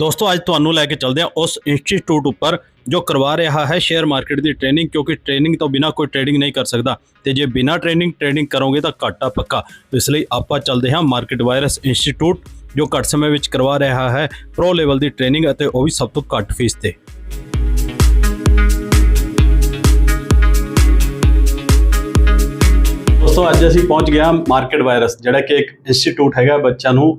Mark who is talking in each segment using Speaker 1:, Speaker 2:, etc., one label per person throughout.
Speaker 1: ਦੋਸਤੋ, ਅੱਜ ਤੁਹਾਨੂੰ ਲੈ ਕੇ ਚੱਲਦੇ ਹਾਂ ਉਸ ਇੰਸਟੀਚਿਊਟ ਉੱਪਰ ਜੋ ਕਰਵਾ ਰਿਹਾ ਹੈ ਸ਼ੇਅਰ ਮਾਰਕੀਟ ਦੀ ਟ੍ਰੇਨਿੰਗ, ਕਿਉਂਕਿ ਟ੍ਰੇਨਿੰਗ ਤੋਂ ਬਿਨਾ ਕੋਈ ਟ੍ਰੇਡਿੰਗ ਨਹੀਂ ਕਰ ਸਕਦਾ। ਤੇ ਜੇ ਬਿਨਾ ਟ੍ਰੇਨਿੰਗ ਟ੍ਰੇਡਿੰਗ ਕਰੋਗੇ ਤਾਂ ਘਾਟਾ ਪੱਕਾ। ਇਸ ਲਈ ਆਪਾਂ ਚੱਲਦੇ ਹਾਂ ਮਾਰਕੀਟ ਵਾਇਰਸ ਇੰਸਟੀਚਿਊਟ, ਜੋ ਘੱਟ ਸਮੇਂ ਵਿੱਚ ਕਰਵਾ ਰਿਹਾ ਹੈ, ਪ੍ਰੋ ਲੈਵਲ ਦੀ ਟ੍ਰੇਨਿੰਗ ਅਤੇ ਉਹ ਵੀ ਸਭ ਤੋਂ ਘੱਟ ਫੀਸ ਤੇ। ਦੋਸਤੋ, ਅੱਜ ਅਸੀਂ ਪਹੁੰਚ ਗਿਆ ਮਾਰਕੀਟ ਵਾਇਰਸ ਜਿਹੜਾ ਕਿ ਇੱਕ ਇੰਸਟੀਚਿਊਟ ਹੈਗਾ, ਬੱਚਿਆਂ ਨੂੰ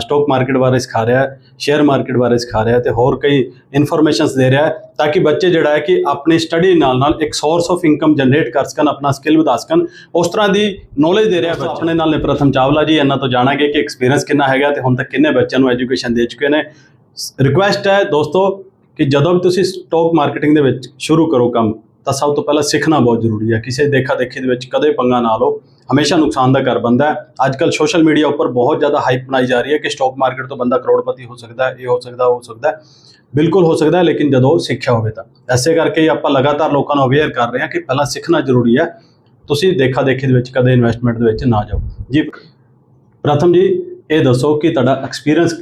Speaker 1: ਸਟਾਕ ਮਾਰਕੀਟ ਬਾਰੇ ਸਿਖਾ ਰਿਹਾ ਹੈ ਸ਼ੇਅਰ ਮਾਰਕੀਟ ਬਾਰੇ ਸਿਖਾ ਰਿਹਾ ਹੈ ਤੇ ਹੋਰ ਕਈ ਇਨਫੋਰਮੇਸ਼ਨਸ ਦੇ ਰਿਹਾ ਹੈ ਤਾਂ ਕਿ ਬੱਚੇ ਜਿਹੜਾ ਹੈ ਕਿ ਆਪਣੀ ਸਟੱਡੀ ਨਾਲ ਨਾਲ ਇੱਕ ਸੋਰਸ ਆਫ ਇਨਕਮ ਜਨਰੇਟ ਕਰ ਸਕਣ, ਆਪਣਾ ਸਕਿੱਲ ਵਧਾ ਸਕਣ। ਉਸ ਤਰ੍ਹਾਂ ਦੀ ਨੌਲੇਜ ਦੇ ਰਿਹਾ ਆਪਣੇ ਨਾਲ ਨੇ ਪ੍ਰਥਮ ਚਾਵਲਾ ਜੀ, ਇਹਨਾਂ ਤੋਂ ਜਾਣਾਂਗੇ ਕਿ ਐਕਸਪੀਰੀਅੰਸ ਕਿੰਨਾ ਹੈਗਾ ਤੇ ਹੁਣ ਤੱਕ ਕਿੰਨੇ ਬੱਚਿਆਂ ਨੂੰ ਐਜੂਕੇਸ਼ਨ ਦੇ ਚੁੱਕੇ ਨੇ। ਰਿਕੁਐਸਟ ਹੈ ਦੋਸਤੋ, ਕਿ ਜਦੋਂ ਵੀ ਤੁਸੀਂ ਸਟਾਕ ਮਾਰਕੀਟਿੰਗ ਦੇ ਵਿੱਚ ਸ਼ੁਰੂ ਕਰੋ ਕੰਮ ਤਾਂ ਸਭ ਤੋਂ ਪਹਿਲਾਂ ਸਿੱਖਣਾ ਬਹੁਤ ਜ਼ਰੂਰੀ ਹੈ। ਕਿਸੇ ਦੇਖਾ ਦੇਖੀ ਦੇ ਵਿੱਚ ਕਦੇ ਪੰਗਾ ਨਾ ਲਓ। ਹਮੇਸ਼ਾ ਨੁਕਸਾਨ ਦਾ ਘਰ ਬੰਦਾ ਹੈ। ਅੱਜ ਕੱਲ ਸੋਸ਼ਲ ਮੀਡੀਆ ਉੱਪਰ ਬਹੁਤ ਜ਼ਿਆਦਾ ਹਾਈਪ ਬਣਾਈ ਜਾ ਰਹੀ ਹੈ ਕਿ ਸਟਾਕ ਮਾਰਕੀਟ ਤੋਂ ਬੰਦਾ ਕਰੋੜਪਤੀ ਹੋ ਸਕਦਾ ਹੈ, ਇਹ ਹੋ ਸਕਦਾ, ਉਹ ਹੋ ਸਕਦਾ ਬਿਲਕੁਲ ਹੋ ਸਕਦਾ ਹੈ, ਲੇਕਿਨ ਜਦੋਂ ਸਿੱਖਿਆ ਹੋਵੇ ਤਾਂ। ਐਸੇ ਕਰਕੇ ਆਪਾਂ ਲਗਾਤਾਰ ਲੋਕਾਂ ਨੂੰ ਅਵੇਅਰ ਕਰ ਰਹੇ ਹਾਂ ਕਿ ਪਹਿਲਾਂ ਸਿੱਖਣਾ ਜ਼ਰੂਰੀ ਹੈ। ਤੁਸੀਂ ਦੇਖਾ ਦੇਖੀ ਦੇ ਵਿੱਚ ਕਦੇ ਇਨਵੈਸਟਮੈਂਟ ਦੇ ਵਿੱਚ ਨਾ ਜਾਓ। ਜੀ, ਪ੍ਰਥਮ ਜੀ, ਇਹ ਦੱਸੋ ਕਿ ਤੁਹਾਡਾ ਐਕਸਪੀਰੀਅੰਸ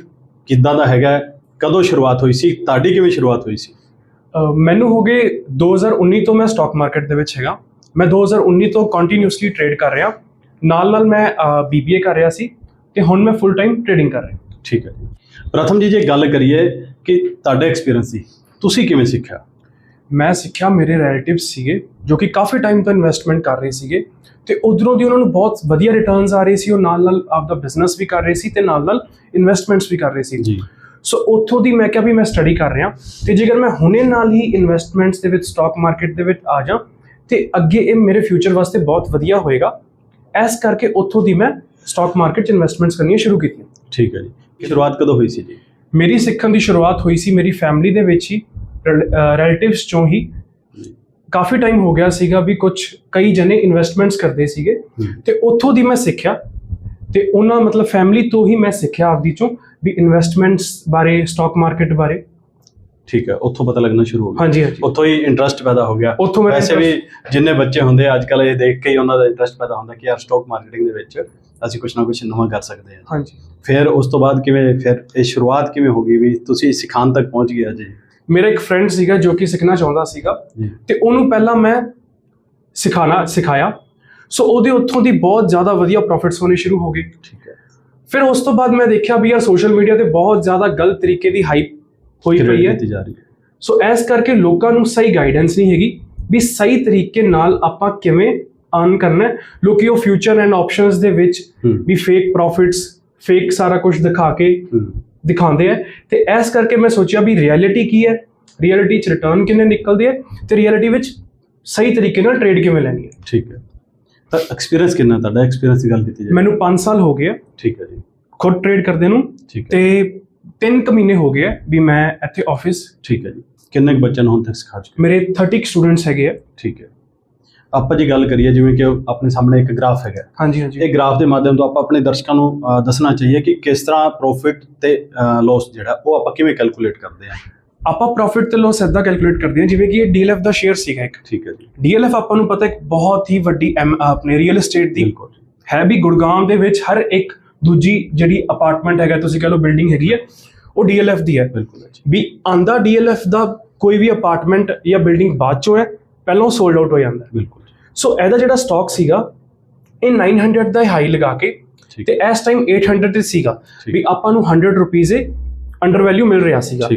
Speaker 1: ਕਿੱਦਾਂ ਦਾ ਹੈਗਾ ਕਦੋਂ ਸ਼ੁਰੂਆਤ ਹੋਈ ਸੀ? ਤੁਹਾਡੀ ਕਿਵੇਂ ਸ਼ੁਰੂਆਤ ਹੋਈ ਸੀ?
Speaker 2: ਮੈਨੂੰ ਹੋ ਗਏ 2019 ਤੋਂ ਮੈਂ ਸਟਾਕ ਮਾਰਕੀਟ ਦੇ ਵਿੱਚ ਹੈਗਾ। ਮੈਂ 2019 ਤੋਂ ਕੰਟੀਨਿਊਸਲੀ ਟ੍ਰੇਡ ਕਰ ਰਿਹਾ। ਨਾਲ ਨਾਲ ਮੈਂ ਬੀਬੀਏ ਕਰ ਰਿਹਾ ਸੀ ਤੇ ਹੁਣ ਮੈਂ ਫੁੱਲ ਟਾਈਮ ਟ੍ਰੇਡਿੰਗ ਕਰ ਰਿਹਾ।
Speaker 1: ਠੀਕ ਹੈ ਪ੍ਰਥਮ ਜੀ ਜੇ ਗੱਲ ਕਰੀਏ ਕਿ ਤੁਹਾਡਾ ਐਕਸਪੀਰੀਅੰਸ ਸੀ ਤੁਸੀਂ ਕਿਵੇਂ ਸਿੱਖਿਆ?
Speaker 2: ਮੈਂ ਸਿੱਖਿਆ ਮੇਰੇ ਰਿਲੇਟਿਵਸ ਸੀਗੇ ਜੋ ਕਿ ਕਾਫੀ ਟਾਈਮ ਤੋਂ ਇਨਵੈਸਟਮੈਂਟ ਕਰ ਰਹੇ ਸੀਗੇ ਤੇ ਉਧਰੋਂ ਦੀ ਉਹਨਾਂ ਨੂੰ ਬਹੁਤ ਵਧੀਆ ਰਿਟਰਨਸ ਆ ਰਹੇ ਸੀ ਉਹ ਨਾਲ ਨਾਲ ਆਪਦਾ ਬਿਜ਼ਨਸ ਵੀ ਕਰ ਰਹੇ ਸੀ ਤੇ ਨਾਲ ਨਾਲ ਇਨਵੈਸਟਮੈਂਟਸ ਵੀ ਕਰ ਰਹੇ ਸੀ।
Speaker 1: ਜੀ।
Speaker 2: ਸੋ ਉੱਥੋਂ ਦੀ ਮੈਂ ਕਿਹਾ ਵੀ ਮੈਂ ਸਟੱਡੀ ਕਰ ਰਿਹਾ ਤੇ ਜੇਕਰ ਮੈਂ ਹੁਣੇ ਨਾਲ ਹੀ ਇਨਵੈਸਟਮੈਂਟਸ ਦੇ ਵਿੱਚ ਸਟਾਕ ਮਾਰਕੀਟ ਦੇ ਵਿੱਚ ਆ ਜਾ ਤੇ ਅੱਗੇ ਇਹ ਮੇਰੇ ਫਿਊਚਰ ਵਾਸਤੇ ਬਹੁਤ ਵਧੀਆ ਹੋਏਗਾ। ਐਸ ਕਰਕੇ ਉੱਥੋਂ ਦੀ ਮੈਂ ਸਟਾਕ ਮਾਰਕੀਟ 'ਚ ਇਨਵੈਸਟਮੈਂਟਸ ਕਰਨੀਆਂ ਸ਼ੁਰੂ ਕੀਤੀਆਂ।
Speaker 1: ਠੀਕ ਹੈ ਜੀ। ਸ਼ੁਰੂਆਤ ਕਦੋਂ ਹੋਈ ਸੀ ਜੀ?
Speaker 2: ਮੇਰੀ ਸਿੱਖਣ ਦੀ ਸ਼ੁਰੂਆਤ ਹੋਈ ਸੀ ਮੇਰੀ ਫੈਮਿਲੀ ਦੇ ਵਿੱਚ ਹੀ ਰਿਲੇਟਿਵਸ ਚੋਂ ਹੀ। ਕਾਫੀ ਟਾਈਮ ਹੋ ਗਿਆ ਸੀਗਾ ਵੀ ਕੁਝ ਕਈ ਜਣੇ ਇਨਵੈਸਟਮੈਂਟਸ ਕਰਦੇ ਸੀਗੇ। ਤੇ ਉੱਥੋਂ ਦੀ ਮੈਂ ਸਿੱਖਿਆ। ਤੇ ਉਹਨਾਂ ਮਤਲਬ ਫੈਮਿਲੀ ਤੋਂ ਹੀ ਮੈਂ ਸਿੱਖਿਆ ਆਪਦੀ ਚੋਂ ਵੀ ਇਨਵੈਸਟਮੈਂਟਸ ਬਾਰੇ ਸਟਾਕ ਮਾਰਕੀਟ ਬਾਰੇ।
Speaker 1: ਠੀਕ ਹੈ ਉੱਥੋਂ ਪਤਾ ਲੱਗਣਾ ਸ਼ੁਰੂ ਹੋ ਗਿਆ।
Speaker 2: ਹਾਂਜੀ ਹਾਂਜੀ।
Speaker 1: ਉੱਥੋਂ ਹੀ ਇੰਟਰਸਟ ਪੈਦਾ ਹੋ ਗਿਆ।
Speaker 2: ਉੱਥੋਂ ਮੇਰਾ
Speaker 1: ਵੈਸੇ ਵੀ ਜਿੰਨੇ ਬੱਚੇ ਹੁੰਦੇ ਆ ਅੱਜ ਕੱਲ ਇਹ ਦੇਖ ਕੇ ਹੀ ਉਹਨਾਂ ਦਾ ਇੰਟਰਸਟ ਪੈਦਾ ਹੁੰਦਾ ਕਿ ਯਾਰ ਸਟਾਕ ਮਾਰਕੀਟਿੰਗ ਦੇ ਵਿੱਚ ਅਸੀਂ ਕੁਝ ਨਾ ਕੁਝ ਨਵਾਂ ਕਰ ਸਕਦੇ ਹਾਂ।
Speaker 2: ਹਾਂਜੀ।
Speaker 1: ਫਿਰ ਉਸ ਤੋਂ ਬਾਅਦ ਕਿਵੇਂ ਫਿਰ ਇਹ ਸ਼ੁਰੂਆਤ ਕਿਵੇਂ ਹੋ ਗਈ ਵੀ ਤੁਸੀਂ ਸਿਖਾਣ ਤੱਕ ਪਹੁੰਚ ਗਏ ਜੀ
Speaker 2: ਮੇਰਾ ਇੱਕ ਫਰੈਂਡ ਸੀਗਾ ਜੋ ਕਿ ਸਿੱਖਣਾ ਚਾਹੁੰਦਾ ਸੀਗਾ ਤੇ ਉਹਨੂੰ ਪਹਿਲਾਂ ਮੈਂ ਸਿਖਾਣਾ ਸਿਖਾਇਆ। ਸੋ ਉਹਦੇ ਉੱਥੋਂ ਦੀ ਬਹੁਤ ਜ਼ਿਆਦਾ ਵਧੀਆ ਪ੍ਰੋਫਿਟਸ ਹੋਣੇ ਸ਼ੁਰੂ ਹੋ ਗਏ
Speaker 1: ਠੀਕ ਹੈ।
Speaker 2: ਫਿਰ ਉਸ ਤੋਂ ਬਾਅਦ ਮੈਂ ਦੇਖਿਆ ਵੀ ਯਾਰ ਸੋਸ਼ਲ ਮੀਡੀਆ ਤੇ ਬਹੁਤ ਜ਼ਿਆਦਾ ਗਲਤ ਤਰੀਕੇ ਦੀ ਹਾਈਪ ਹੋਈ ਪਈ ਹੈ। ਸੋ ਐਸ ਕਰਕੇ ਲੋਕਾਂ ਨੂੰ ਸਹੀ ਗਾਈਡੈਂਸ ਨਹੀਂ ਹੈਗੀ ਵੀ ਸਹੀ ਤਰੀਕੇ ਨਾਲ ਆਪਾਂ ਕਿਵੇਂ ਅਰਨ ਕਰਨਾ ਹੈ। ਲੋਕੀ ਉਹ ਫਿਊਚਰ ਐਂਡ ਆਪਸ਼ਨਸ ਦੇ ਵਿੱਚ ਵੀ ਫੇਕ ਪ੍ਰੋਫਿਟਸ ਫੇਕ ਸਾਰਾ ਕੁਝ ਦਿਖਾ ਕੇ ਦਿਖਾਉਂਦੇ ਆ ਤੇ ਐਸ ਕਰਕੇ ਮੈਂ ਸੋਚਿਆ ਵੀ ਰਿਐਲਿਟੀ ਕੀ ਹੈ? ਰਿਐਲਿਟੀ ਚ ਰਿਟਰਨ ਕਿੰਨੇ ਨਿਕਲਦੇ ਆ ਤੇ ਰਿਐਲਿਟੀ ਵਿੱਚ ਸਹੀ ਤਰੀਕੇ ਨਾਲ ਟ੍ਰੇਡ ਕਿਵੇਂ ਲੈਣੀ ਹੈ?
Speaker 1: ਠੀਕ ਹੈ। ਤਾਂ ਐਕਸਪੀਰੀਅੰਸ ਕਿੰਨਾ ਤੁਹਾਡਾ? ਐਕਸਪੀਰੀਅੰਸ ਦੀ ਗੱਲ ਕੀਤੀ ਜਾਏ
Speaker 2: ਮੈਨੂੰ 5 ਸਾਲ ਹੋ ਗਏ ਆ।
Speaker 1: ਠੀਕ ਹੈ ਜੀ।
Speaker 2: ਖੁਦ ਟ੍ਰੇਡ ਕਰਦੇ ਨੂੰ
Speaker 1: ਠੀਕ
Speaker 2: ਤੇ 3 ਕੁ ਮਹੀਨੇ ਹੋ ਗਏ ਆ ਵੀ ਮੈਂ ਇੱਥੇ ਆਫਿਸ
Speaker 1: ਠੀਕ ਹੈ ਜੀ। ਕਿੰਨੇ ਕੁ ਬੱਚਿਆਂ ਨੂੰ ਹੁਣ ਤੱਕ ਸਿਖਾ ਚੁੱਕੇ
Speaker 2: ਮੇਰੇ 30 ਸਟੂਡੈਂਟਸ ਹੈਗੇ ਆ।
Speaker 1: ਠੀਕ ਹੈ। ਆਪਾਂ ਜੀ ਗੱਲ ਕਰੀਏ ਜਿਵੇਂ ਕਿ ਆਪਣੇ ਸਾਹਮਣੇ ਇੱਕ ਗ੍ਰਾਫ ਹੈਗਾ।
Speaker 2: ਹਾਂਜੀ ਹਾਂਜੀ।
Speaker 1: ਇਹ ਗ੍ਰਾਫ ਦੇ ਮਾਧਿਅਮ ਤੋਂ ਆਪਾਂ ਆਪਣੇ ਦਰਸ਼ਕਾਂ ਨੂੰ ਦੱਸਣਾ ਚਾਹੀਏ ਕਿ ਕਿਸ ਤਰ੍ਹਾਂ ਪ੍ਰੋਫਿਟ ਤੇ ਲਾਸ ਜਿਹੜਾ ਉਹ ਆਪਾਂ ਕਿਵੇਂ ਕੈਲਕੂਲੇਟ ਕਰਦੇ ਹਾਂ।
Speaker 2: ਆਪਾਂ ਪ੍ਰੋਫਿਟ ਤੇ ਲਾਸ ਏਦਾਂ ਕੈਲਕੂਲੇਟ ਕਰਦੇ ਹਾਂ ਜਿਵੇਂ ਕਿ ਇਹ ਡੀਐਲਐਫ ਦਾ ਸ਼ੇਅਰ ਸੀਗਾ ਇੱਕ।
Speaker 1: ਠੀਕ ਹੈ ਜੀ।
Speaker 2: ਡੀਐਲਐਫ ਆਪਾਂ ਨੂੰ ਪਤਾ ਇੱਕ ਬਹੁਤ ਹੀ ਵੱਡੀ ਐਮ ਆਪਣੇ ਰੀਅਲ ਏਸਟੇਟ ਦੀ।
Speaker 1: ਬਿਲਕੁਲ
Speaker 2: ਹੈ ਵੀ ਗੁੜਗਾਮ ਦੇ ਵਿੱਚ ਹਰ ਇੱਕ ਦੂਜੀ ਜਿਹੜੀ ਅਪਾਰਟਮੈਂਟ ਹੈਗਾ ਤੁਸੀਂ ਕਹ ਲਓ ਬਿਲਡਿੰਗ ਹੈਗੀ ਹੈ ਉਹ ਡੀਐਲਐਫ ਦੀ ਹੈ।
Speaker 1: ਬਿਲਕੁਲ ਜੀ।
Speaker 2: ਵੀ ਆਂਦਾ ਡੀਐਲਐਫ ਦਾ ਕੋਈ ਵੀ ਅਪਾਰਟਮੈਂਟ ਜਾਂ ਬਿਲਡਿੰਗ ਬਾਅਦ ਚੋਂ ਹੈ ਪਹਿਲਾਂ ਸੋਲਡ ਆਊਟ ਹੋ ਜਾਂਦਾ।
Speaker 1: ਬਿਲਕੁਲ
Speaker 2: ਸੋ ਇਹਦਾ ਜਿਹੜਾ ਸਟਾਕ ਸੀਗਾ ਇਹ 900 ਦਾ ਹਾਈ ਲਗਾ ਕੇ ਤੇ ਇਸ ਟਾਈਮ 800 ਤੇ ਸੀਗਾ। ਵੀ ਆਪਾਂ ਨੂੰ 100 ਰੁਪਏ ਅੰਡਰ ਵੈਲਿਊ ਮਿਲ ਰਿਹਾ ਸੀਗਾ।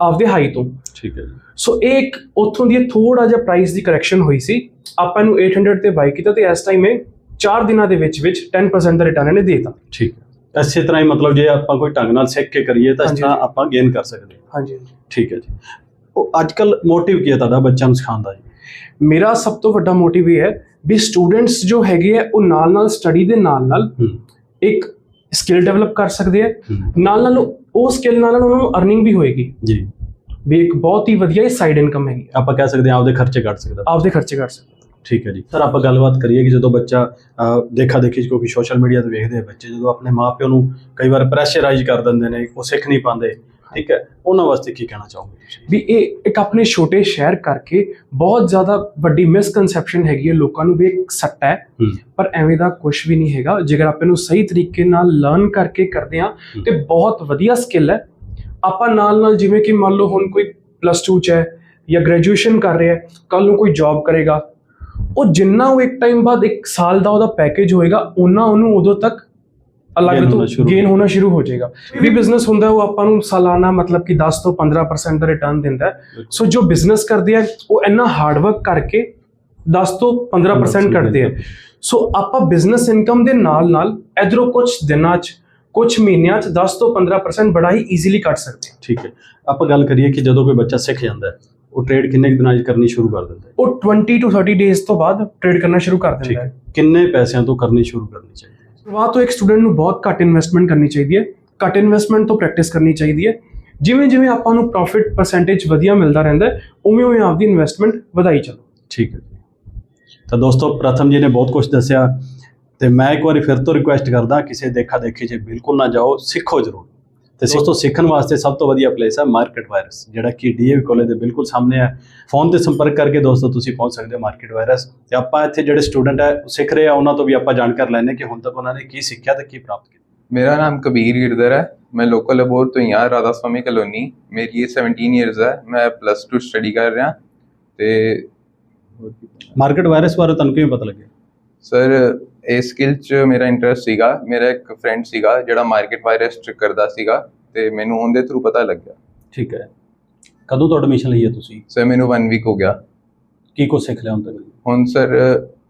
Speaker 2: ਆਪਦੇ ਹਾਈ ਤੋਂ।
Speaker 1: ਠੀਕ ਹੈ ਜੀ।
Speaker 2: ਸੋ ਇਹ ਇੱਕ ਉੱਥੋਂ ਦੀ ਥੋੜਾ ਜਿਹਾ ਪ੍ਰਾਈਸ ਦੀ ਕਰੈਕਸ਼ਨ ਹੋਈ ਸੀ। ਆਪਾਂ ਨੂੰ 800 ਤੇ ਬਾਈ ਕੀਤਾ ਤੇ ਇਸ ਟਾਈਮ ਇਹ 4 ਦਿਨਾਂ ਦੇ ਵਿੱਚ ਵਿੱਚ 10% ਦਾ ਰਿਟਰਨ ਇਹਨੇ ਦੇਤਾ।
Speaker 1: ਠੀਕ ਹੈ। ਇਸੇ ਤਰ੍ਹਾਂ ਹੀ ਮਤਲਬ ਜੇ ਆਪਾਂ ਕੋਈ ਢੰਗ ਨਾਲ ਸਿੱਖ ਕੇ ਕਰੀਏ ਤਾਂ ਇਸ ਤਰ੍ਹਾਂ। ਆਪਾਂ ਗੇਨ ਕਰ ਸਕਦੇ ਹਾਂ।
Speaker 2: ਹਾਂਜੀ
Speaker 1: ਠੀਕ ਹੈ ਜੀ। ਉਹ ਅੱਜ ਕੱਲ ਮੋਟਿਵ ਕੀ ਹੈ ਤੁਹਾਡਾ ਬੱਚਿਆਂ ਨੂੰ ਸਿਖਾਉਣ ਦਾ ਜੀ?
Speaker 2: ਮੇਰਾ ਸਭ ਤੋਂ ਵੱਡਾ ਮੋਟਿਵ ਇਹ ਹੈ ਵੀ ਸਟੂਡੈਂਟਸ ਜੋ ਹੈਗੇ ਆ ਉਹ ਨਾਲ ਨਾਲ ਸਟੱਡੀ ਦੇ ਨਾਲ ਨਾਲ ਇੱਕ ਸਕਿੱਲ ਡਿਵੈਲਪ ਕਰ ਸਕਦੇ ਆ। ਨਾਲ ਨਾਲ ਉਹ ਸਕਿੱਲ ਨਾਲ ਨਾਲ ਉਹਨਾਂ ਨੂੰ ਅਰਨਿੰਗ ਵੀ ਹੋਏਗੀ।
Speaker 1: ਜੀ।
Speaker 2: ਵੀ ਇੱਕ ਬਹੁਤ ਹੀ ਵਧੀਆ ਸਾਈਡ ਇਨਕਮ ਹੈਗੀ। ਆ।
Speaker 1: ਆਪਾਂ ਕਹਿ ਸਕਦੇ ਹਾਂ ਆਪਦੇ ਖਰਚੇ ਕੱਢ ਸਕਦਾ।
Speaker 2: ਆਪਦੇ ਖਰਚੇ ਕਰ ਸਕਦੇ।
Speaker 1: ਠੀਕ ਹੈ ਜੀ। ਸਰ ਆਪਾਂ ਗੱਲਬਾਤ ਕਰੀਏ ਕਿ ਜਦੋਂ ਬੱਚਾ ਦੇਖਾ ਦੇਖੀ ਕਿਉਂਕਿ ਸੋਸ਼ਲ ਮੀਡੀਆ ਤੇ ਵੇਖਦੇ ਆ ਬੱਚੇ ਜਦੋਂ ਆਪਣੇ ਮਾਪਿਆਂ ਨੂੰ ਕਈ ਵਾਰ ਪ੍ਰੈਸ਼ਰਾਈਜ਼ ਕਰ ਦਿੰਦੇ ਨੇ ਉਹ ਸਿੱਖ ਨਹੀਂ ਪਾਉਂਦੇ। ਠੀਕ ਹੈ ਉਹਨਾਂ ਵਾਸਤੇ ਕੀ ਕਹਿਣਾ ਚਾਹੋਗੇ ਤੁਸੀਂ?
Speaker 2: ਵੀ ਇਹ ਇੱਕ ਆਪਣੇ ਛੋਟੇ ਸ਼ਹਿਰ ਕਰਕੇ ਬਹੁਤ ਜ਼ਿਆਦਾ ਵੱਡੀ ਮਿਸਕਨਸੈਪਸ਼ਨ ਹੈਗੀ ਹੈ ਲੋਕਾਂ ਨੂੰ ਵੀ ਇੱਕ ਸੱਟਾ ਹੈ। ਪਰ ਐਵੇਂ ਦਾ ਕੁਝ ਵੀ ਨਹੀਂ ਹੈਗਾ। ਜੇਕਰ ਆਪਾਂ ਨੂੰ ਸਹੀ ਤਰੀਕੇ ਨਾਲ ਲਰਨ ਕਰਕੇ ਕਰਦੇ ਆ ਤੇ ਬਹੁਤ ਵਧੀਆ ਸਕਿੱਲ ਹੈ। ਆਪਾਂ ਨਾਲ ਨਾਲ ਜਿਵੇਂ ਕਿ ਮੰਨ ਲਓ ਹੁਣ ਕੋਈ ਪਲੱਸ 2 ਚ ਹੈ ਜਾਂ ਗ੍ਰੈਜੂਏਸ਼ਨ ਕਰ ਰਿਹਾ ਹੈ ਕੱਲ ਨੂੰ ਕੋਈ ਜੌਬ ਕਰੇਗਾ। ਉਹ ਜਿੰਨਾ ਉਹ ਇੱਕ ਟਾਈਮ ਬਾਅਦ ਇੱਕ ਸਾਲ ਦਾ ਉਹਦਾ ਪੈਕੇਜ ਹੋਏਗਾ ਉਹਨਾਂ ਉਹਨੂੰ ਉਦੋਂ ਤੱਕ ਅਲੱਗ ਤੋਂ ਗੇਨ ਹੋਣਾ ਸ਼ੁਰੂ ਹੋ ਜਾਏਗਾ। ਵੀ ਬਿਜ਼ਨਸ ਹੁੰਦਾ ਉਹ ਆਪਾਂ ਨੂੰ ਸਾਲਾਨਾ ਮਤਲਬ ਕਿ 10 ਤੋਂ 15% ਦਾ ਰਿਟਰਨ ਦਿੰਦਾ ਸੋ ਜੋ ਬਿਜ਼ਨਸ ਕਰਦੇ ਆ ਉਹ ਇੰਨਾ ਹਾਰਡ ਵਰਕ ਕਰਕੇ 10 ਤੋਂ 15% ਕੱਢਦੇ ਆ। ਸੋ ਆਪਾਂ ਬਿਜ਼ਨਸ ਇਨਕਮ ਦੇ ਨਾਲ ਨਾਲ ਇਧਰੋਂ ਕੁਝ ਦਿਨਾਂ 'ਚ ਕੁਝ ਮਹੀਨਿਆਂ 'ਚ 10 ਤੋਂ 15% ਬੜਾ ਹੀ ਈਜ਼ੀਲੀ ਕੱਢ ਸਕਦੇ ਆ
Speaker 1: ਠੀਕ ਹੈ। ਆਪਾਂ ਗੱਲ ਕਰੀਏ ਕਿ ਜਦੋਂ ਕੋਈ ਬੱਚਾ ਸਿੱਖ ਜਾਂਦਾ ਹੈ ਉਹ ਟ੍ਰੇਡ ਕਿੰਨੇ ਦਿਨਾਂ 'ਚ ਕਰਨੀ ਸ਼ੁਰੂ ਕਰ ਦਿੰਦਾ ਹੈ?
Speaker 2: ਉਹ 20 ਤੋਂ 30 ਡੇਜ਼ ਤੋਂ ਬਾਅਦ ਟ੍ਰੇਡ ਕਰਨਾ ਸ਼ੁਰੂ ਕਰ ਦਿੰਦਾ
Speaker 1: ਹੈ। ਕਿੰਨੇ ਪੈਸਿਆਂ ਤੋਂ ਕਰਨੀ ਸ਼ੁਰੂ ਕਰਨੀ ਚਾਹੀਦੀ
Speaker 2: ਸ਼ੁਰੂਆਤ ਤੋਂ ਇੱਕ ਸਟੂਡੈਂਟ ਨੂੰ ਬਹੁਤ ਘੱਟ ਇਨਵੈਸਟਮੈਂਟ ਕਰਨੀ ਚਾਹੀਦੀ ਹੈ, ਘੱਟ ਇਨਵੈਸਟਮੈਂਟ ਤੋਂ ਪ੍ਰੈਕਟਿਸ ਕਰਨੀ ਚਾਹੀਦੀ ਹੈ। ਜਿਵੇਂ ਜਿਵੇਂ ਆਪਾਂ ਨੂੰ ਪ੍ਰੋਫਿਟ ਪਰਸੈਂਟੇਜ ਵਧੀਆ ਮਿਲਦਾ ਰਹਿੰਦਾ ਉਵੇਂ ਉਵੇਂ ਆਪਦੀ ਇਨਵੈਸਟਮੈਂਟ ਵਧਾਈ ਚਲੋ।
Speaker 1: ਠੀਕ ਹੈ ਜੀ। ਤਾਂ ਦੋਸਤੋ, ਪ੍ਰਥਮ ਜੀ ਨੇ ਬਹੁਤ ਕੁਝ ਦੱਸਿਆ ਤੇ ਮੈਂ ਇੱਕ ਵਾਰੀ ਫਿਰ ਤੋਂ ਰਿਕੁਐਸਟ ਕਰਦਾ, ਕਿਸੇ ਦੇਖਾ ਦੇਖੀ ਜੇ ਬਿਲਕੁਲ ਨਾ ਜਾਓ, ਸਿੱਖੋ ਜ਼ਰੂਰ। ਤੇ ਦੋਸਤੋ ਸਿੱਖਣ ਵਾਸਤੇ ਸਭ ਤੋਂ ਵਧੀਆ ਪਲੇਸ ਹੈ ਮਾਰਕੀਟ ਵਾਇਰਸ ਜਿਹੜਾ ਕਿ ਡੀਏਵੀ ਕਾਲਜ ਦੇ ਬਿਲਕੁਲ ਸਾਹਮਣੇ ਹੈ। ਫੋਨ ਤੇ ਸੰਪਰਕ ਕਰਕੇ ਦੋਸਤੋ ਤੁਸੀਂ ਪਹੁੰਚ ਸਕਦੇ ਹੋ ਮਾਰਕੀਟ ਵਾਇਰਸ ਤੇ ਆਪਾਂ ਇੱਥੇ ਜਿਹੜੇ ਸਟੂਡੈਂਟ ਹੈ ਉਹ ਸਿੱਖ ਰਹੇ ਆ ਉਹਨਾਂ ਤੋਂ ਵੀ ਆਪਾਂ ਜਾਣਕਾਰੀ ਲੈਣੇ ਕਿ ਹੁਣ ਤੱਕ ਉਹਨਾਂ ਨੇ ਕੀ ਸਿੱਖਿਆ ਤੇ ਕੀ ਪ੍ਰਾਪਤ ਕੀਤਾ।
Speaker 3: ਮੇਰਾ ਨਾਮ ਕਬੀਰ ਗਿਰਦਰ ਹੈ। ਮੈਂ ਲੋਕਲ ਅਬੋਰ ਤੋਂ ਹੀ ਹਾਂ ਰਾਧਾ ਸਵਾਮੀ ਕਲੋਨੀ। ਮੇਰੀ ਏਜ 17 ਇਅਰਸ ਹੈ। ਮੈਂ ਪਲੱਸ 2 ਸਟੱਡੀ ਕਰ ਰਿਹਾ। ਤੇ
Speaker 1: ਮਾਰਕੀਟ ਵਾਇਰਸ ਬਾਰੇ ਤੁਹਾਨੂੰ ਕਿਵੇਂ ਪਤਾ ਲੱਗਿਆ?
Speaker 3: ਸਰ ਇਸ ਸਕਿੱਲ 'ਚ ਮੇਰਾ ਇੰਟਰਸਟ ਸੀਗਾ ਮੇਰਾ ਇੱਕ ਫਰੈਂਡ ਸੀਗਾ ਜਿਹੜਾ ਮਾਰਕੀਟ ਵਾਇਰਸ 'ਚ ਕਰਦਾ ਸੀਗਾ ਤੇ ਮੈਨੂੰ ਉਹਦੇ ਥਰੂ ਪਤਾ ਲੱਗਿਆ।
Speaker 1: ਠੀਕ ਹੈ। ਕਦੋਂ ਤੋਂ ਐਡਮਿਸ਼ਨ ਲਈ ਹੈ ਤੁਸੀਂ?
Speaker 3: ਸਰ ਮੈਨੂੰ 1 ਵੀਕ ਹੋ ਗਿਆ।
Speaker 1: ਕੀ ਕੁਝ ਸਿੱਖ ਲਿਆ ਹੁਣ ਤੱਕ?
Speaker 3: ਹੁਣ ਸਰ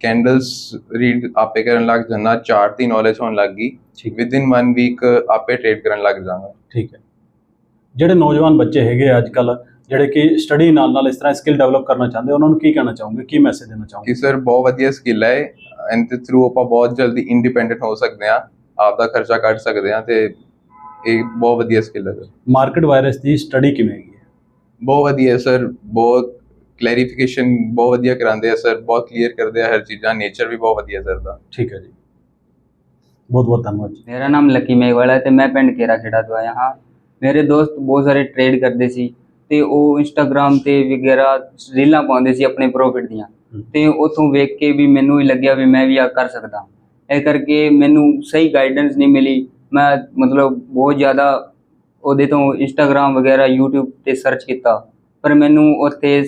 Speaker 3: ਕੈਂਡਲਸ ਰੀਡ ਆਪੇ ਕਰਨ ਲੱਗ ਜਾਣਾ ਚਾਰਟ ਦੀ ਨੌਲੇਜ ਹੋਣ ਲੱਗ ਗਈ। ਵਿਦ ਇਨ 1 ਵੀਕ ਆਪੇ ਟ੍ਰੇਡ ਕਰਨ ਲੱਗ ਜਾਵਾਂਗਾ।
Speaker 1: ਠੀਕ ਹੈ। ਜਿਹੜੇ ਨੌਜਵਾਨ ਬੱਚੇ ਹੈਗੇ ਆ ਅੱਜ ਕੱਲ ਜਿਹੜੇ ਕਿ ਸਟੱਡੀ ਨਾਲ ਨਾਲ ਇਸ ਤਰ੍ਹਾਂ ਸਕਿੱਲ ਡਿਵੈਲਪ ਕਰਨਾ ਚਾਹੁੰਦੇ ਉਹਨਾਂ ਨੂੰ ਕੀ ਕਹਿਣਾ ਚਾਹੋਗੇ? ਕੀ ਮੈਸੇਜ ਦੇਣਾ ਚਾਹੋਗੇ?
Speaker 3: ਕਿ ਸਰ ਬਹੁਤ ਵਧੀਆ ਸਕਿੱਲ ਹੈ ਇਹਦੇ ਥਰੂ ਆਪਾਂ ਬਹੁਤ ਜਲਦੀ ਇੰਡੀਪੈਂਡੈਂਟ ਹੋ ਸਕਦੇ ਹਾਂ ਆਪ ਦਾ ਖਰਚਾ ਕੱਢ ਸਕਦੇ ਹਾਂ ਤੇ ਇਹ ਬਹੁਤ ਵਧੀਆ ਸਕਿੱਲ ਹੈ
Speaker 1: ਮਾਰਕੀਟ ਵਾਇਰਸ ਦੀ ਸਟੱਡੀ ਕਿਵੇਂ ਹੈਗੀ ਹੈ?
Speaker 3: ਬਹੁਤ ਵਧੀਆ ਸਰ ਬਹੁਤ ਕਲੈਰੀਫਿਕੇਸ਼ਨ ਬਹੁਤ ਵਧੀਆ ਕਰਾਉਂਦੇ ਆ ਸਰ ਬਹੁਤ ਕਲੀਅਰ ਕਰਦੇ ਆ ਹਰ ਚੀਜ਼ਾਂ ਨੇਚਰ ਵੀ ਬਹੁਤ ਵਧੀਆ ਸਰ ਦਾ।
Speaker 1: ਠੀਕ ਹੈ ਜੀ। ਬਹੁਤ ਬਹੁਤ ਧੰਨਵਾਦ ਜੀ।
Speaker 4: ਮੇਰਾ ਨਾਮ ਲੱਕੀ ਮੇਘਵਾਲ ਹੈ ਤੇ ਮੈਂ ਪਿੰਡ ਕੇਰਾ ਖੇੜਾ ਤੋਂ ਆਇਆ ਹਾਂ। ਮੇਰੇ ਦੋਸਤ ਬਹੁਤ ਸਾਰੇ ਟ੍ਰੇਡ ਕਰਦੇ ਸੀ ਤੇ ਉਹ ਇੰਸਟਾਗ੍ਰam ਤੇ ਵਗੈਰਾ ਰੀਲਾਂ ਪਾਉਂਦੇ ਸੀ ਆਪਣੇ ਪ੍ਰੋਫਿਟ ਦੀਆਂ। ਤੇ ਉਥੋਂ ਵੇਖ ਕੇ ਵੀ ਮੈਨੂੰ ਹੀ ਲੱਗਿਆ ਵੀ ਮੈਂ ਵੀ ਆ ਕਰ ਸਕਦਾ। ਇਹ ਕਰਕੇ ਮੈਨੂੰ ਸਹੀ ਗਾਈਡੈਂਸ ਨਹੀਂ ਮਿਲੀ। ਮੈਂ ਮਤਲਬ ਬਹੁਤ ਜ਼ਿਆਦਾ ਉਹਦੇ ਤੋਂ ਇੰਸਟਾਗ੍ਰam ਵਗੈਰਾ, YouTube ਤੇ ਸਰਚ ਕੀਤਾ। ਪਰ ਮੈਨੂੰ ਉੱਥੇ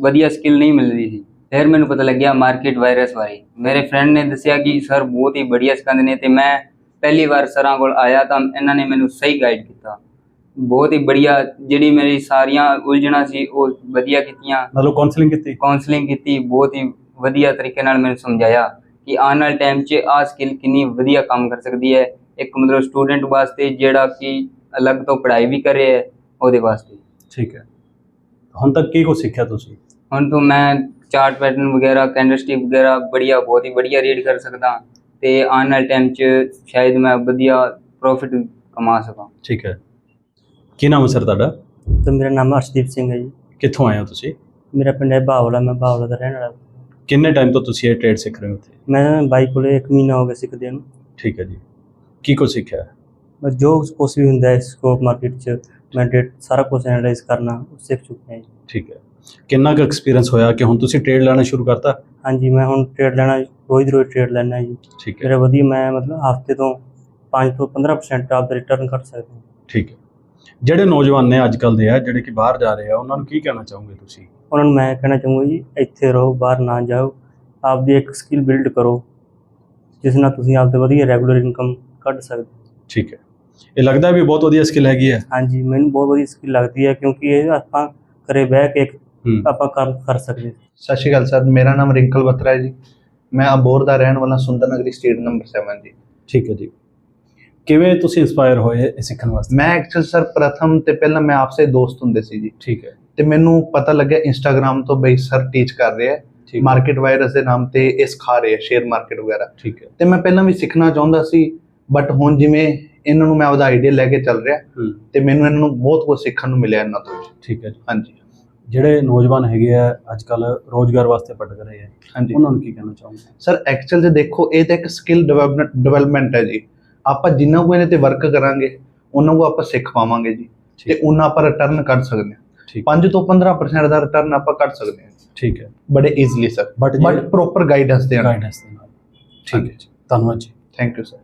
Speaker 4: ਵਧੀਆ ਸਕਿੱਲ ਨਹੀਂ ਮਿਲ ਰਹੀ ਸੀ। ਫਿਰ ਮੈਨੂੰ ਪਤਾ ਲੱਗਿਆ ਮਾਰਕੀਟ ਵਾਇਰਸ ਬਾਰੇ। ਮੇਰੇ ਫਰੈਂਡ ਨੇ ਦੱਸਿਆ ਕਿ ਸਰ ਬਹੁਤ ਹੀ ਵਧੀਆ ਸਿਖਾਉਂਦੇ ਨੇ ਤੇ ਮੈਂ ਪਹਿਲੀ ਵਾਰ ਸਰਾਂ ਕੋਲ ਆਇਆ ਤਾਂ ਇਹਨਾਂ ਨੇ ਮੈਨੂੰ ਸਹੀ ਗਾਈਡ ਕੀਤਾ। ਬਹੁਤ ਹੀ ਬੜੀਆ ਜਿਹੜੀ ਮੇਰੀ ਸਾਰੀਆਂ ਉਲਝਣਾਂ ਸੀ ਉਹ ਵਧੀਆ ਕੀਤੀਆਂ।
Speaker 1: ਮਤਲਬ ਕਾਉਂਸਲਿੰਗ ਕੀਤੀ?
Speaker 4: ਕਾਉਂਸਲਿੰਗ ਕੀਤੀ ਬਹੁਤ ਹੀ ਵਧੀਆ ਤਰੀਕੇ ਨਾਲ ਮੈਨੂੰ ਸਮਝਾਇਆ ਕਿ ਆਉਣ ਵਾਲੇ ਟਾਈਮ 'ਚ ਆਹ ਸਕਿੱਲ ਕਿੰਨੀ ਵਧੀਆ ਕੰਮ ਕਰ ਸਕਦੀ ਹੈ। ਇੱਕ ਮਤਲਬ ਸਟੂਡੈਂਟ ਵਾਸਤੇ ਜਿਹੜਾ ਕਿ ਅਲੱਗ ਤੋਂ ਪੜ੍ਹਾਈ ਵੀ ਕਰ ਰਿਹਾ ਹੈ ਉਹਦੇ ਵਾਸਤੇ।
Speaker 1: ਠੀਕ ਹੈ। ਹੁਣ ਤੱਕ ਕੀ ਕੁਝ ਸਿੱਖਿਆ ਤੁਸੀਂ?
Speaker 4: ਹੁਣ ਤੋਂ ਮੈਂ ਚਾਰਟ ਪੈਟਰਨ ਵਗੈਰਾ ਕੈਂਡਲਸਟਿਕ ਵਗੈਰਾ ਬੜੀਆ ਬਹੁਤ ਹੀ ਬੜੀਆ ਰੀਡ ਕਰ ਸਕਦਾ ਤੇ ਆਉਣ ਵਾਲੇ ਟਾਈਮ 'ਚ ਸ਼ਾਇਦ ਮੈਂ ਵਧੀਆ ਪ੍ਰੋਫਿਟ ਕਮਾ ਸਕਾਂ।
Speaker 1: ਠੀਕ ਹੈ। ਕੀ ਨਾਮ ਹੈ ਸਰ ਤੁਹਾਡਾ?
Speaker 5: ਤੇ ਮੇਰਾ ਨਾਮ ਅਰਸ਼ਦੀਪ ਸਿੰਘ ਹੈ ਜੀ।
Speaker 1: ਕਿੱਥੋਂ ਆਏ ਹੋ ਤੁਸੀਂ?
Speaker 5: ਮੇਰਾ ਪਿੰਡ ਹੈ ਬਾਵਲਾ ਮੈਂ ਬਾਵਲਾ ਦਾ ਰਹਿਣ ਵਾਲਾ
Speaker 1: ਕਿੰਨੇ ਟਾਈਮ ਤੋਂ ਤੁਸੀਂ ਇਹ ਟ੍ਰੇਡ ਸਿੱਖ ਰਹੇ ਹੋ
Speaker 5: ਮੈਂ ਬਾਈ ਕੋਲੇ 1 ਮਹੀਨਾ ਹੋ ਗਿਆ ਸਿੱਖਦੇ ਨੂੰ।
Speaker 1: ਠੀਕ ਹੈ ਜੀ। ਕੀ ਕੁਝ ਸਿੱਖਿਆ?
Speaker 5: ਬਸ ਜੋ ਕੁਛ ਵੀ ਹੁੰਦਾ ਹੈ ਸਕੋਪ ਮਾਰਕੀਟ 'ਚ ਮੈਂ ਡੇਟ ਸਾਰਾ ਕੁਝ ਐਨਾਲਾਈਜ਼ ਕਰਨਾ ਉਹ ਸਿੱਖ ਚੁੱਕਿਆ ਜੀ।
Speaker 1: ਠੀਕ ਹੈ। ਕਿੰਨਾ ਕੁ ਐਕਸਪੀਰੀਅੰਸ ਹੋਇਆ ਕਿ ਹੁਣ ਤੁਸੀਂ ਟ੍ਰੇਡ ਲੈਣਾ ਸ਼ੁਰੂ ਕਰਤਾ?
Speaker 5: ਹਾਂਜੀ ਮੈਂ ਹੁਣ ਟ੍ਰੇਡ ਲੈਣਾ ਰੋਜ਼ ਦੀ ਰੋਜ਼ ਟ੍ਰੇਡ ਲੈਣਾ ਜੀ।
Speaker 1: ਠੀਕ ਹੈ।
Speaker 5: ਮੇਰਾ ਵਧੀਆ ਮੈਂ ਮਤਲਬ ਹਫ਼ਤੇ ਤੋਂ 5 ਤੋਂ 15% ਆਪ ਦਾ ਰਿਟਰਨ ਕਰ ਸਕਦਾ।
Speaker 1: ਠੀਕ ਹੈ। ਜਿਹੜੇ ਨੌਜਵਾਨ ਨੇ ਅੱਜ ਕੱਲ ਦੇ ਆ ਜਿਹੜੇ ਕਿ ਬਾਹਰ ਜਾ ਰਹੇ ਆ ਉਹਨਾਂ ਨੂੰ ਕੀ ਕਹਿਣਾ ਚਾਹੋਗੇ ਤੁਸੀਂ?
Speaker 5: ਉਹਨਾਂ ਨੂੰ ਮੈਂ ਕਹਿਣਾ ਚਾਹੂੰਗਾ ਜੀ ਇੱਥੇ ਰਹੋ ਬਾਹਰ ਨਾ ਜਾਓ ਆਪਦੀ ਇੱਕ ਸਕਿੱਲ ਬਿਲਡ ਕਰੋ ਜਿਸ ਨਾਲ ਤੁਸੀਂ ਆਪਦਾ ਵਧੀਆ ਰੈਗੂਲਰ ਇਨਕਮ ਕੱਢ ਸਕਦੇ ਹੋ।
Speaker 1: ਠੀਕ ਹੈ। ਇਹ ਲੱਗਦਾ ਵੀ ਬਹੁਤ ਵਧੀਆ ਸਕਿੱਲ ਹੈਗੀ ਹੈ।
Speaker 5: ਹਾਂਜੀ ਮੈਨੂੰ ਬਹੁਤ ਵਧੀਆ ਸਕਿੱਲ ਲੱਗਦੀ ਹੈ ਕਿਉਂਕਿ ਇਹ ਆਪਾਂ ਘਰੇ ਬਹਿ ਕੇ ਇੱਕ ਆਪਾਂ ਕੰਮ ਕਰ ਸਕਦੇ ਹਾਂ।
Speaker 6: ਸਤਿ ਸ਼੍ਰੀ ਅਕਾਲ ਸਰ ਮੇਰਾ ਨਾਮ ਰਿੰਕਲ ਬਤਰਾ ਹੈ ਜੀ। ਮੈਂ ਅਬੋਰ ਦਾ ਰਹਿਣ ਵਾਲਾ ਸੁੰਦਰ ਨਗਰੀ ਸਟੇਟ ਨੰਬਰ 7 ਜੀ।
Speaker 1: ਠੀਕ ਹੈ ਜੀ। ਕਿਵੇਂ ਤੁਸੀਂ ਇਨਸਪਾਇਰ ਹੋਏ ਇਹ ਸਿੱਖਣ ਵਾਸਤੇ?
Speaker 6: ਮੈਂ ਐਕਚੁਅਲ ਸਰ ਪ੍ਰਥਮ ਤੇ ਪਹਿਲਾਂ ਮੈਂ ਆਪਸੇ ਦੋਸਤ ਹੁੰਦੇ ਸੀ ਜੀ।
Speaker 1: ਠੀਕ ਹੈ।
Speaker 6: ਤੇ ਮੈਨੂੰ ਪਤਾ ਲੱਗਿਆ ਇੰਸਟਾਗ੍ਰam ਤੋਂ ਬਈ ਸਰ ਟੀਚ ਕਰ ਰਿਹਾ ਹੈ। ਮਾਰਕੀਟ ਵਾਇਰਸ ਦੇ ਨਾਮ ਤੇ ਇਹ ਸਿਖਾ ਰਹੇ ਹੈ ਸ਼ੇਅਰ ਮਾਰਕੀਟ ਵਗੈਰਾ।
Speaker 1: ਠੀਕ ਹੈ।
Speaker 6: ਤੇ ਮੈਂ ਪਹਿਲਾਂ ਵੀ ਸਿੱਖਣਾ ਚਾਹੁੰਦਾ ਸੀ ਬਟ ਹੁਣ ਜਿਵੇਂ ਇਹਨਾਂ ਨੂੰ ਮੈਂ ਉਹਦਾ ਆਈਡੀਆ ਲੈ ਕੇ ਚੱਲ ਰਿਹਾ ਤੇ ਮੈਨੂੰ ਇਹਨਾਂ ਨੂੰ ਬਹੁਤ ਕੁਝ ਸਿੱਖਣ ਨੂੰ ਮਿਲਿਆ ਇਹਨਾਂ ਤੋਂ।
Speaker 1: ਠੀਕ ਹੈ
Speaker 6: ਹਾਂਜੀ।
Speaker 1: ਜਿਹੜੇ ਨੌਜਵਾਨ ਹੈਗੇ ਆ ਅੱਜ ਕੱਲ ਰੋਜ਼ਗਾਰ ਵਾਸਤੇ ਭਟਕ ਰਹੇ ਆ।
Speaker 6: ਹਾਂਜੀ।
Speaker 1: ਉਹਨਾਂ ਨੂੰ ਕੀ ਕਹਿਣਾ ਚਾਹੋਗੇ?
Speaker 6: ਸਰ ਐਕਚੁਅਲ ਜੇ ਦੇਖੋ ਇਹ ਤਾਂ ਇੱਕ ਸਕਿੱਲ ਡਿਵੈਲਪਮੈਂਟ ਡਿਵੈਲਪਮੈਂਟ ਹੈ ਜੀ। ਆਪਾਂ ਜਿੰਨਾ ਕੁ ਇਹਦੇ ਤੇ ਵਰਕ ਕਰਾਂਗੇ ਉਹਨਾਂ ਨੂੰ ਆਪਾਂ ਸਿੱਖ ਪਾਵਾਂਗੇ ਜੀ। ਤੇ ਉਹਨਾਂ ਆਪਾਂ ਰਿਟਰਨ ਕੱਢ ਸਕਦੇ ਹਾਂ।
Speaker 1: ਠੀਕ।
Speaker 6: 5 ਤੋਂ 15% ਦਾ ਰਿਟਰਨ ਆਪਾਂ ਕੱਢ ਸਕਦੇ ਹਾਂ।
Speaker 1: ਠੀਕ ਹੈ।
Speaker 6: ਬੜੇ easily sir but proper guidance ਦੇ ਨਾਲ
Speaker 1: ਗਾਈਡੈਂਸ ਦੇ ਨਾਲ ਠੀਕ ਹੈ ਜੀ। ਧੰਨਵਾਦ ਜੀ।
Speaker 6: Thank you sir